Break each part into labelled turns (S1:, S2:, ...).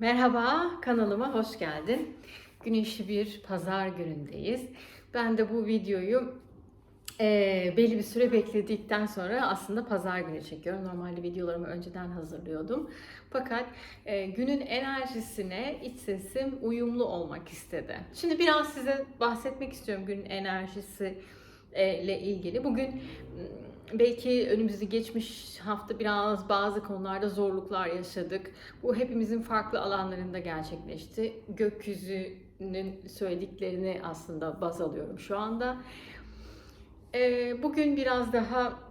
S1: Merhaba, kanalıma hoş geldin. Güneşli bir pazar günündeyiz. Ben de bu videoyu eee, belli bir süre bekledikten sonra aslında pazar günü çekiyorum. Normalde videolarımı önceden hazırlıyordum. Fakat eee, günün enerjisine iç sesim uyumlu olmak istedi. Şimdi biraz size bahsetmek istiyorum günün enerjisi e, ile ilgili. Bugün belki önümüzde geçmiş hafta biraz bazı konularda zorluklar yaşadık. Bu hepimizin farklı alanlarında gerçekleşti. Gökyüzünün söylediklerini aslında baz alıyorum şu anda. E, bugün biraz daha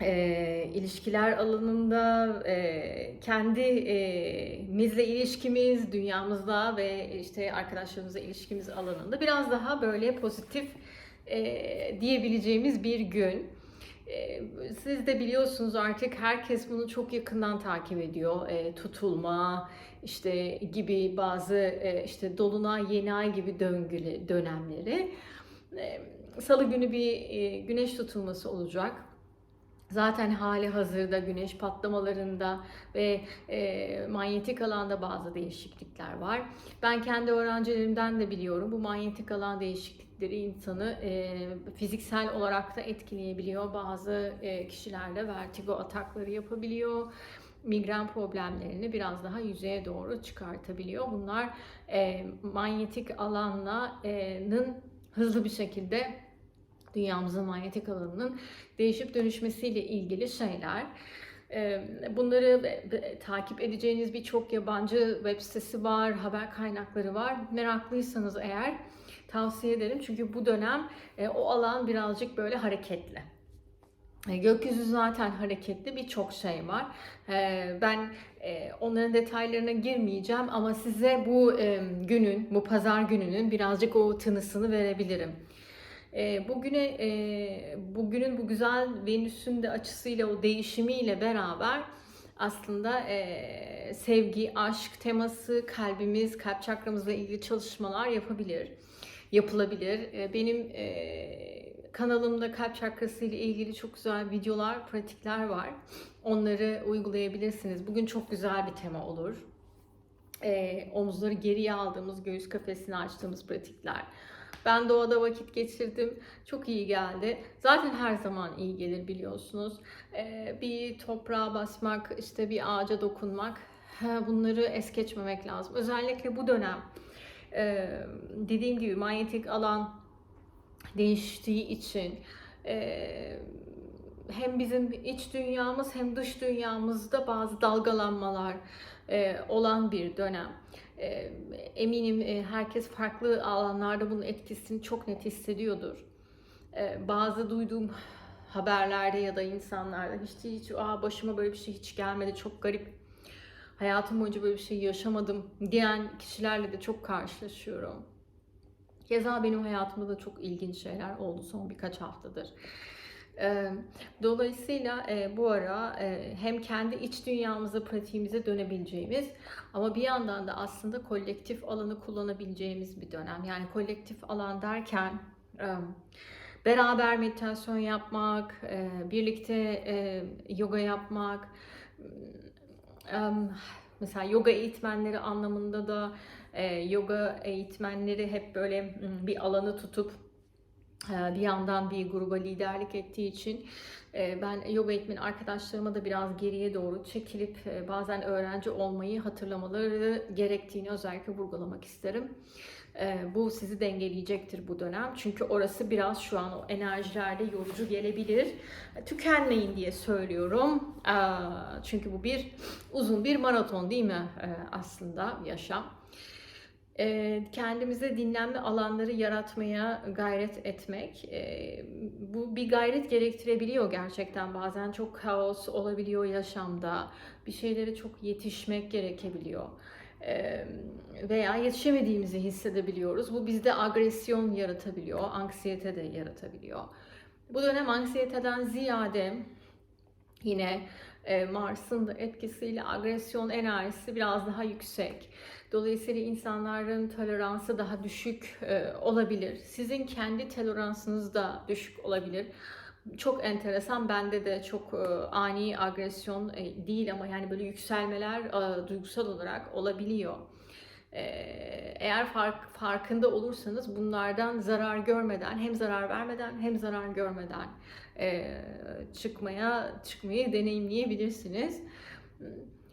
S1: e, ilişkiler alanında e, kendimizle ilişkimiz, dünyamızla ve işte arkadaşlarımızla ilişkimiz alanında biraz daha böyle pozitif e, diyebileceğimiz bir gün. Siz de biliyorsunuz artık herkes bunu çok yakından takip ediyor. E, tutulma işte gibi bazı e, işte dolunay, yeni ay gibi döngülü dönemleri. E, Salı günü bir e, güneş tutulması olacak. Zaten hali hazırda güneş patlamalarında ve e, manyetik alanda bazı değişiklikler var. Ben kendi öğrencilerimden de biliyorum bu manyetik alan değişiklikleri insanı e, fiziksel olarak da etkileyebiliyor. Bazı e, kişilerde vertigo atakları yapabiliyor. Migren problemlerini biraz daha yüzeye doğru çıkartabiliyor. Bunlar e, manyetik alanın hızlı bir şekilde dünyamızın manyetik alanının değişip dönüşmesiyle ilgili şeyler. Bunları takip edeceğiniz birçok yabancı web sitesi var, haber kaynakları var. Meraklıysanız eğer tavsiye ederim çünkü bu dönem e, o alan birazcık böyle hareketli. E, Gökyüzü zaten hareketli birçok şey var. E, Ben e, onların detaylarına girmeyeceğim ama size bu günün, bu pazar gününün birazcık o tınısını verebilirim. Bugüne bugünün bu güzel Venüs'ün de açısıyla o değişimiyle beraber aslında sevgi, aşk teması, kalbimiz, kalp çakramızla ilgili çalışmalar yapabilir, yapılabilir. E, benim e, kanalımda kalp çakrası ile ilgili çok güzel videolar, pratikler var. Onları uygulayabilirsiniz. Bugün çok güzel bir tema olur. E, omuzları geriye aldığımız, göğüs kafesini açtığımız pratikler. Ben doğada vakit geçirdim. Çok iyi geldi. Zaten her zaman iyi gelir biliyorsunuz. Bir toprağa basmak, işte bir ağaca dokunmak. Bunları es geçmemek lazım. Özellikle bu dönem e, dediğim gibi manyetik alan değiştiği için e, hem bizim iç dünyamız hem dış dünyamızda bazı dalgalanmalar e, olan bir dönem. E, eminim e, herkes farklı alanlarda bunun etkisini çok net hissediyordur. E, bazı duyduğum haberlerde ya da insanlarda hiç hiç Aa, başıma böyle bir şey hiç gelmedi çok garip hayatım boyunca böyle bir şey yaşamadım diyen kişilerle de çok karşılaşıyorum. Keza benim hayatımda da çok ilginç şeyler oldu son birkaç haftadır. Dolayısıyla bu ara hem kendi iç dünyamıza, pratiğimize dönebileceğimiz ama bir yandan da aslında kolektif alanı kullanabileceğimiz bir dönem. Yani kolektif alan derken beraber meditasyon yapmak, birlikte yoga yapmak, mesela yoga eğitmenleri anlamında da e, yoga eğitmenleri hep böyle m, bir alanı tutup e, bir yandan bir gruba liderlik ettiği için e, ben yoga eğitmeni arkadaşlarıma da biraz geriye doğru çekilip bazen öğrenci olmayı hatırlamaları gerektiğini özellikle vurgulamak isterim. E, Bu sizi dengeleyecektir bu dönem. Çünkü orası biraz şu an o enerjilerde yorucu gelebilir. Tükenmeyin diye söylüyorum. E, Çünkü bu bir uzun bir maraton değil mi e, aslında yaşam? e, kendimize dinlenme alanları yaratmaya gayret etmek. E, bu bir gayret gerektirebiliyor gerçekten. Bazen çok kaos olabiliyor yaşamda. Bir şeylere çok yetişmek gerekebiliyor. Veya yetişemediğimizi hissedebiliyoruz. Bu bizde agresyon yaratabiliyor, anksiyete de yaratabiliyor. Bu dönem anksiyeteden ziyade yine Mars'ın da etkisiyle agresyon enerjisi biraz daha yüksek. Dolayısıyla insanların toleransı daha düşük olabilir. Sizin kendi toleransınız da düşük olabilir. Çok enteresan bende de çok e, ani agresyon e, değil ama yani böyle yükselmeler e, duygusal olarak olabiliyor. Eğer fark, farkında olursanız bunlardan zarar görmeden hem zarar vermeden hem zarar görmeden çıkmaya çıkmayı deneyimleyebilirsiniz.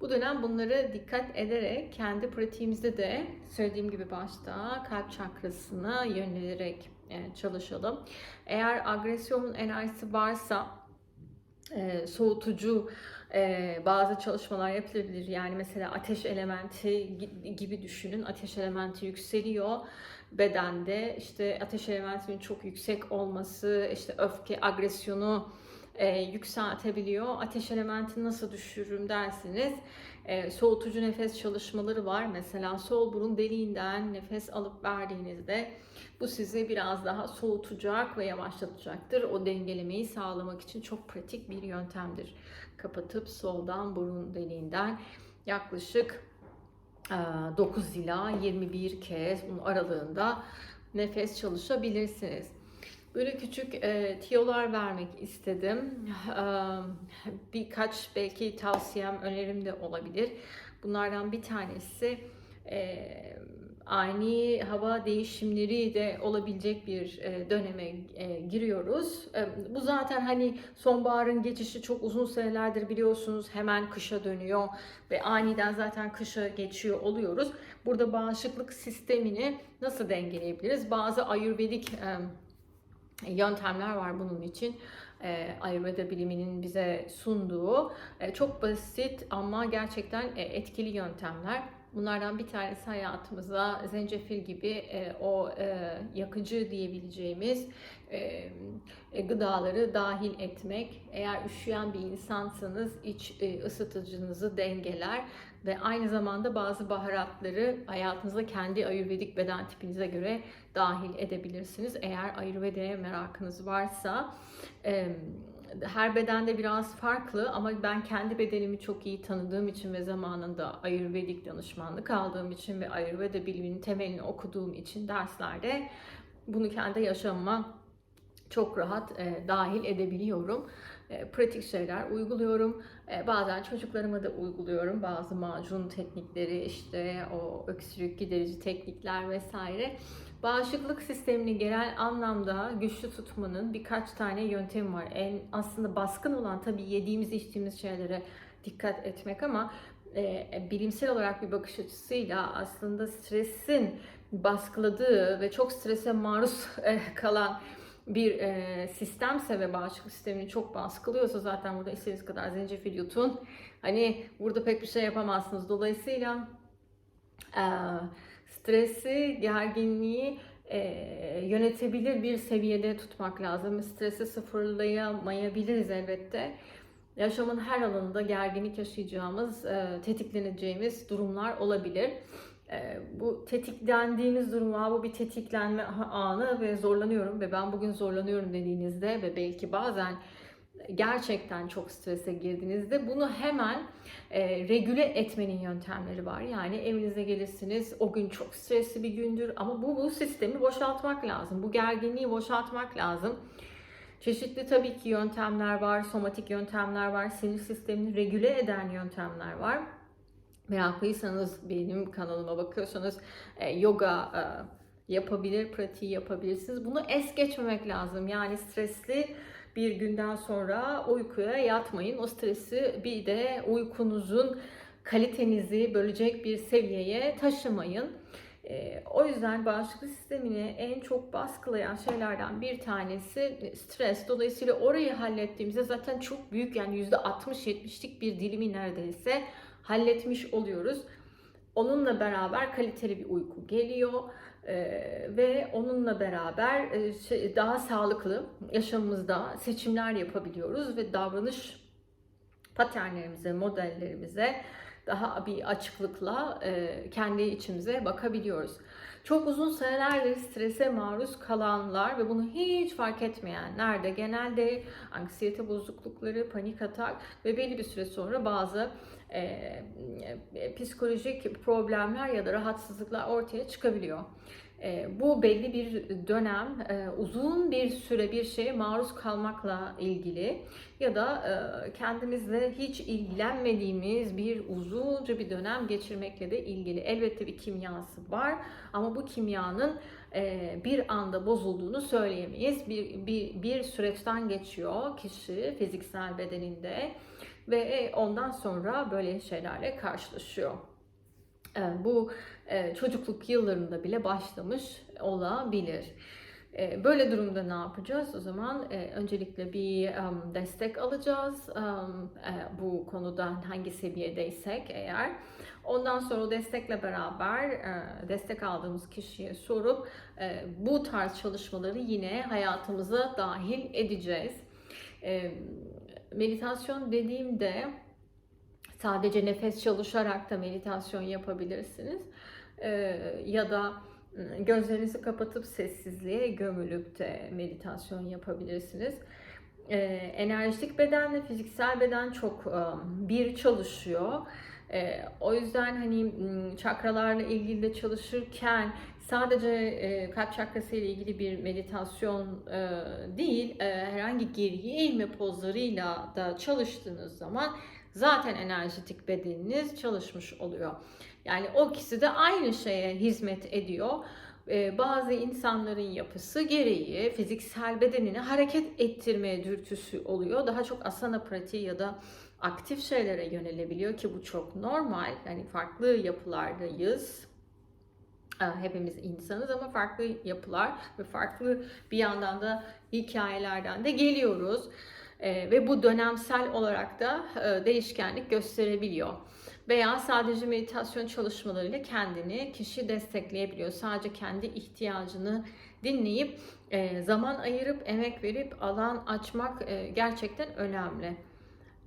S1: Bu dönem bunları dikkat ederek kendi pratiğimizde de söylediğim gibi başta kalp çakrasına yönelerek çalışalım. Eğer agresyonun enerjisi varsa e, soğutucu e, bazı çalışmalar yapılabilir. Yani mesela ateş elementi gi- gibi düşünün. Ateş elementi yükseliyor bedende. İşte ateş elementinin çok yüksek olması, işte öfke, agresyonu e, yükseltebiliyor. Ateş elementini nasıl düşürürüm derseniz e, soğutucu nefes çalışmaları var. Mesela sol burun deliğinden nefes alıp verdiğinizde bu sizi biraz daha soğutacak ve yavaşlatacaktır. O dengelemeyi sağlamak için çok pratik bir yöntemdir. Kapatıp soldan burun deliğinden yaklaşık e, 9 ila 21 kez bunun aralığında nefes çalışabilirsiniz. Böyle küçük e, tiyolar vermek istedim. E, birkaç belki tavsiyem, önerim de olabilir. Bunlardan bir tanesi e, ani hava değişimleri de olabilecek bir e, döneme e, giriyoruz. E, bu zaten hani sonbaharın geçişi çok uzun senelerdir biliyorsunuz. Hemen kışa dönüyor ve aniden zaten kışa geçiyor oluyoruz. Burada bağışıklık sistemini nasıl dengeleyebiliriz? Bazı ayurvedik e, yöntemler var bunun için. E, Ayurveda biliminin bize sunduğu e, çok basit ama gerçekten e, etkili yöntemler. Bunlardan bir tanesi hayatımıza zencefil gibi e, o e, yakıcı diyebileceğimiz e, e, gıdaları dahil etmek. Eğer üşüyen bir insansanız iç e, ısıtıcınızı dengeler ve aynı zamanda bazı baharatları hayatınıza kendi ayurvedik beden tipinize göre dahil edebilirsiniz. Eğer ayurvedaya merakınız varsa her bedende biraz farklı ama ben kendi bedenimi çok iyi tanıdığım için ve zamanında ayurvedik danışmanlık aldığım için ve ayurveda biliminin temelini okuduğum için derslerde bunu kendi yaşamıma çok rahat e, dahil edebiliyorum. E, pratik şeyler uyguluyorum. E, bazen çocuklarıma da uyguluyorum. Bazı macun teknikleri, işte o öksürük giderici teknikler vesaire. Bağışıklık sistemini genel anlamda güçlü tutmanın birkaç tane yöntemi var. En aslında baskın olan tabii yediğimiz içtiğimiz şeylere dikkat etmek ama e, bilimsel olarak bir bakış açısıyla aslında stresin baskıladığı ve çok strese maruz e, kalan bir e, sistemse ve bağışıklık sistemini çok baskılıyorsa zaten burada istediğiniz kadar zencefil yutun. Hani burada pek bir şey yapamazsınız. Dolayısıyla e, stresi, gerginliği e, yönetebilir bir seviyede tutmak lazım. Stresi sıfırlayamayabiliriz elbette. Yaşamın her alanında gerginlik yaşayacağımız, e, tetikleneceğimiz durumlar olabilir. E, bu tetiklendiğimiz durumlar, bu bir tetiklenme anı ve zorlanıyorum ve ben bugün zorlanıyorum dediğinizde ve belki bazen gerçekten çok strese girdiğinizde bunu hemen e, regüle etmenin yöntemleri var. Yani evinize gelirsiniz, o gün çok stresli bir gündür ama bu, bu sistemi boşaltmak lazım. Bu gerginliği boşaltmak lazım. Çeşitli tabii ki yöntemler var, somatik yöntemler var, sinir sistemini regüle eden yöntemler var. Meraklıysanız benim kanalıma bakıyorsanız e, yoga e, yapabilir, pratiği yapabilirsiniz. Bunu es geçmemek lazım. Yani stresli bir günden sonra uykuya yatmayın. O stresi bir de uykunuzun kalitenizi bölecek bir seviyeye taşımayın. E, o yüzden bağışıklık sistemini en çok baskılayan şeylerden bir tanesi stres. Dolayısıyla orayı hallettiğimizde zaten çok büyük yani %60-70'lik bir dilimi neredeyse halletmiş oluyoruz. Onunla beraber kaliteli bir uyku geliyor ee, ve onunla beraber e, şey, daha sağlıklı yaşamımızda seçimler yapabiliyoruz ve davranış paternlerimize, modellerimize daha bir açıklıkla e, kendi içimize bakabiliyoruz. Çok uzun senelerdir strese maruz kalanlar ve bunu hiç fark etmeyenler de genelde anksiyete bozuklukları, panik atak ve belli bir süre sonra bazı e, e, psikolojik problemler ya da rahatsızlıklar ortaya çıkabiliyor. E, bu belli bir dönem, e, uzun bir süre bir şeye maruz kalmakla ilgili ya da e, kendimizle hiç ilgilenmediğimiz bir uzunca bir dönem geçirmekle de ilgili. Elbette bir kimyası var ama bu kimyanın e, bir anda bozulduğunu söyleyemeyiz. Bir, bir, bir süreçten geçiyor kişi fiziksel bedeninde ve ondan sonra böyle şeylerle karşılaşıyor. E, bu e, çocukluk yıllarında bile başlamış olabilir. E, Böyle durumda ne yapacağız? O zaman e, öncelikle bir destek alacağız. E, bu konuda hangi seviyedeysek eğer. Ondan sonra o destekle beraber e, destek aldığımız kişiye sorup e, bu tarz çalışmaları yine hayatımıza dahil edeceğiz. Meditasyon dediğimde sadece nefes çalışarak da meditasyon yapabilirsiniz. E, ya da ıı, gözlerinizi kapatıp sessizliğe gömülüp de meditasyon yapabilirsiniz. E, enerjik bedenle fiziksel beden çok e, bir çalışıyor. E, o yüzden hani çakralarla ilgili de çalışırken sadece e, kalp çakrası ile ilgili bir meditasyon e, değil, e, herhangi geriye eğilme pozlarıyla da çalıştığınız zaman zaten enerjetik bedeniniz çalışmış oluyor. Yani o ikisi de aynı şeye hizmet ediyor. Ee, bazı insanların yapısı gereği fiziksel bedenini hareket ettirmeye dürtüsü oluyor. Daha çok asana pratiği ya da aktif şeylere yönelebiliyor ki bu çok normal. Yani farklı yapılardayız. Ee, Hepimiz insanız ama farklı yapılar ve farklı bir yandan da hikayelerden de geliyoruz. Ee, ve bu dönemsel olarak da e, değişkenlik gösterebiliyor. Veya sadece meditasyon çalışmalarıyla kendini kişi destekleyebiliyor. Sadece kendi ihtiyacını dinleyip e, zaman ayırıp emek verip alan açmak e, gerçekten önemli.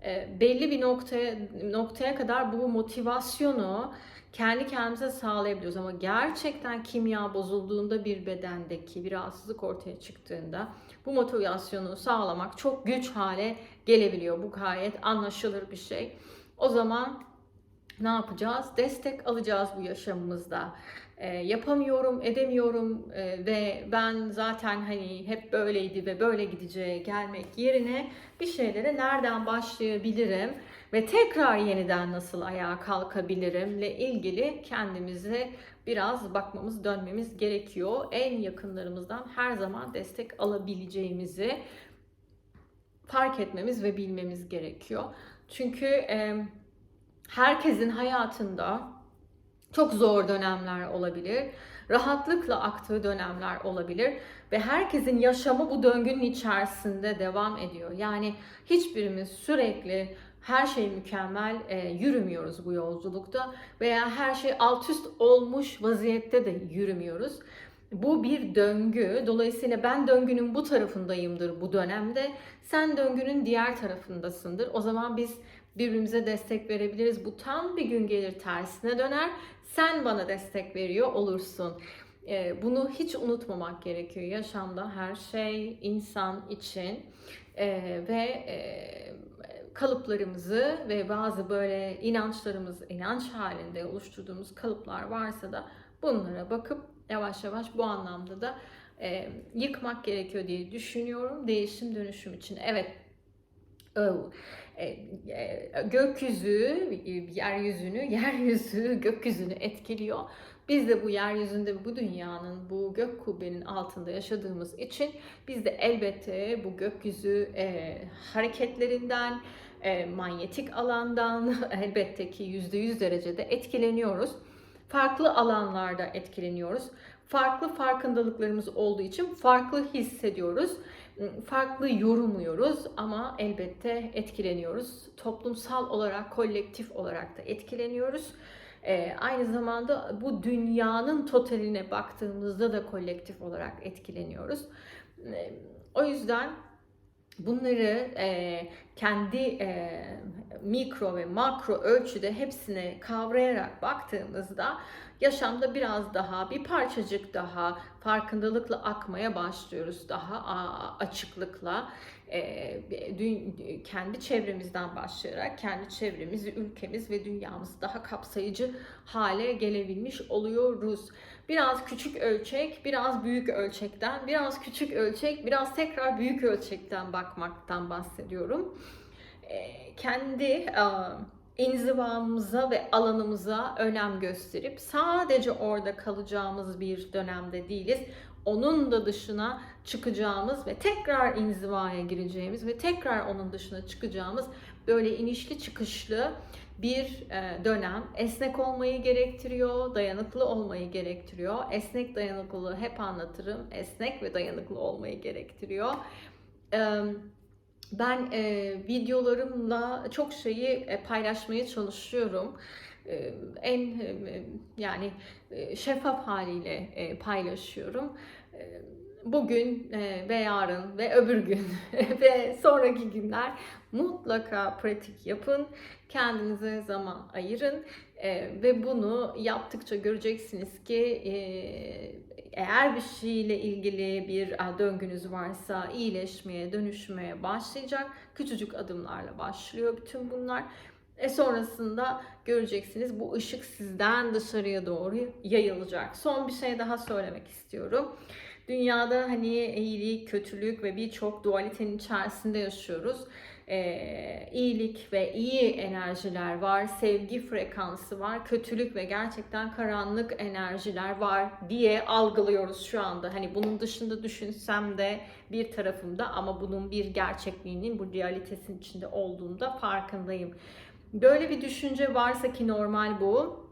S1: E, belli bir noktaya noktaya kadar bu motivasyonu kendi kendimize sağlayabiliyoruz ama gerçekten kimya bozulduğunda bir bedendeki bir rahatsızlık ortaya çıktığında bu motivasyonu sağlamak çok güç hale gelebiliyor. Bu gayet anlaşılır bir şey. O zaman ne yapacağız? Destek alacağız bu yaşamımızda. E, yapamıyorum, edemiyorum e, ve ben zaten hani hep böyleydi ve böyle gideceğe gelmek yerine bir şeylere nereden başlayabilirim ve tekrar yeniden nasıl ayağa kalkabilirimle ilgili kendimize biraz bakmamız, dönmemiz gerekiyor. En yakınlarımızdan her zaman destek alabileceğimizi fark etmemiz ve bilmemiz gerekiyor. Çünkü e, herkesin hayatında çok zor dönemler olabilir. Rahatlıkla aktığı dönemler olabilir ve herkesin yaşamı bu döngünün içerisinde devam ediyor. Yani hiçbirimiz sürekli her şey mükemmel e, yürümüyoruz bu yolculukta veya her şey alt üst olmuş vaziyette de yürümüyoruz. Bu bir döngü. Dolayısıyla ben döngünün bu tarafındayımdır bu dönemde. Sen döngünün diğer tarafındasındır. O zaman biz birbirimize destek verebiliriz. Bu tam bir gün gelir tersine döner. Sen bana destek veriyor olursun. Ee, bunu hiç unutmamak gerekiyor. Yaşamda her şey insan için Ee, ve e, kalıplarımızı ve bazı böyle inançlarımız, inanç halinde oluşturduğumuz kalıplar varsa da bunlara bakıp yavaş yavaş bu anlamda da e, yıkmak gerekiyor diye düşünüyorum. Değişim dönüşüm için. Evet. E, e, gökyüzü, yeryüzünü, yeryüzü gökyüzünü etkiliyor. Biz de bu yeryüzünde, bu dünyanın, bu gök kubbenin altında yaşadığımız için biz de elbette bu gökyüzü e, hareketlerinden, e, manyetik alandan elbette ki %100 derecede etkileniyoruz. Farklı alanlarda etkileniyoruz. Farklı farkındalıklarımız olduğu için farklı hissediyoruz farklı yorumuyoruz ama elbette etkileniyoruz. Toplumsal olarak, kolektif olarak da etkileniyoruz. Ee, aynı zamanda bu dünyanın totaline baktığımızda da kolektif olarak etkileniyoruz. Ee, o yüzden bunları e, kendi e, mikro ve makro ölçüde hepsini kavrayarak baktığımızda yaşamda biraz daha bir parçacık daha farkındalıkla akmaya başlıyoruz. Daha açıklıkla kendi çevremizden başlayarak kendi çevremizi, ülkemiz ve dünyamızı daha kapsayıcı hale gelebilmiş oluyoruz. Biraz küçük ölçek, biraz büyük ölçekten, biraz küçük ölçek, biraz tekrar büyük ölçekten bakmaktan bahsediyorum. E, kendi e, inzivamıza ve alanımıza önem gösterip sadece orada kalacağımız bir dönemde değiliz. Onun da dışına çıkacağımız ve tekrar inzivaya gireceğimiz ve tekrar onun dışına çıkacağımız böyle inişli çıkışlı bir e, dönem esnek olmayı gerektiriyor, dayanıklı olmayı gerektiriyor. Esnek dayanıklılığı hep anlatırım. Esnek ve dayanıklı olmayı gerektiriyor. Ben e, videolarımla çok şeyi e, paylaşmaya çalışıyorum. En yani şeffaf haliyle paylaşıyorum. Bugün ve yarın ve öbür gün ve sonraki günler mutlaka pratik yapın. Kendinize zaman ayırın ve bunu yaptıkça göreceksiniz ki eğer bir şeyle ilgili bir döngünüz varsa iyileşmeye, dönüşmeye başlayacak. Küçücük adımlarla başlıyor bütün bunlar. E sonrasında göreceksiniz bu ışık sizden dışarıya doğru yayılacak. Son bir şey daha söylemek istiyorum. Dünyada hani iyilik, kötülük ve birçok dualitenin içerisinde yaşıyoruz. Ee, iyilik ve iyi enerjiler var, sevgi frekansı var, kötülük ve gerçekten karanlık enerjiler var diye algılıyoruz şu anda. Hani bunun dışında düşünsem de bir tarafımda ama bunun bir gerçekliğinin bu dualitesinin içinde olduğunda farkındayım. Böyle bir düşünce varsa ki normal bu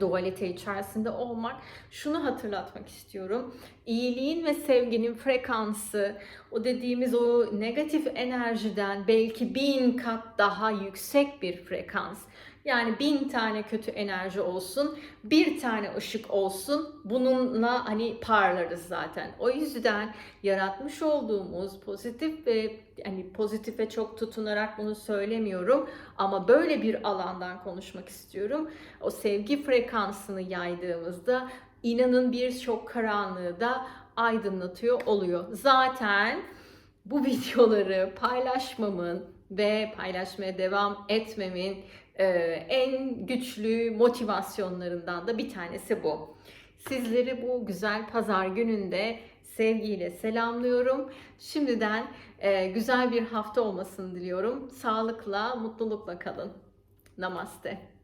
S1: dualite içerisinde olmak. Şunu hatırlatmak istiyorum. İyiliğin ve sevginin frekansı, o dediğimiz o negatif enerjiden belki bin kat daha yüksek bir frekans. Yani bin tane kötü enerji olsun, bir tane ışık olsun. Bununla hani parlarız zaten. O yüzden yaratmış olduğumuz pozitif ve hani pozitife çok tutunarak bunu söylemiyorum ama böyle bir alandan konuşmak istiyorum. O sevgi frekansını yaydığımızda inanın birçok karanlığı da aydınlatıyor oluyor. Zaten bu videoları paylaşmamın ve paylaşmaya devam etmemin en güçlü motivasyonlarından da bir tanesi bu. Sizleri bu güzel pazar gününde sevgiyle selamlıyorum. Şimdiden e, güzel bir hafta olmasını diliyorum. Sağlıkla, mutlulukla kalın. Namaste.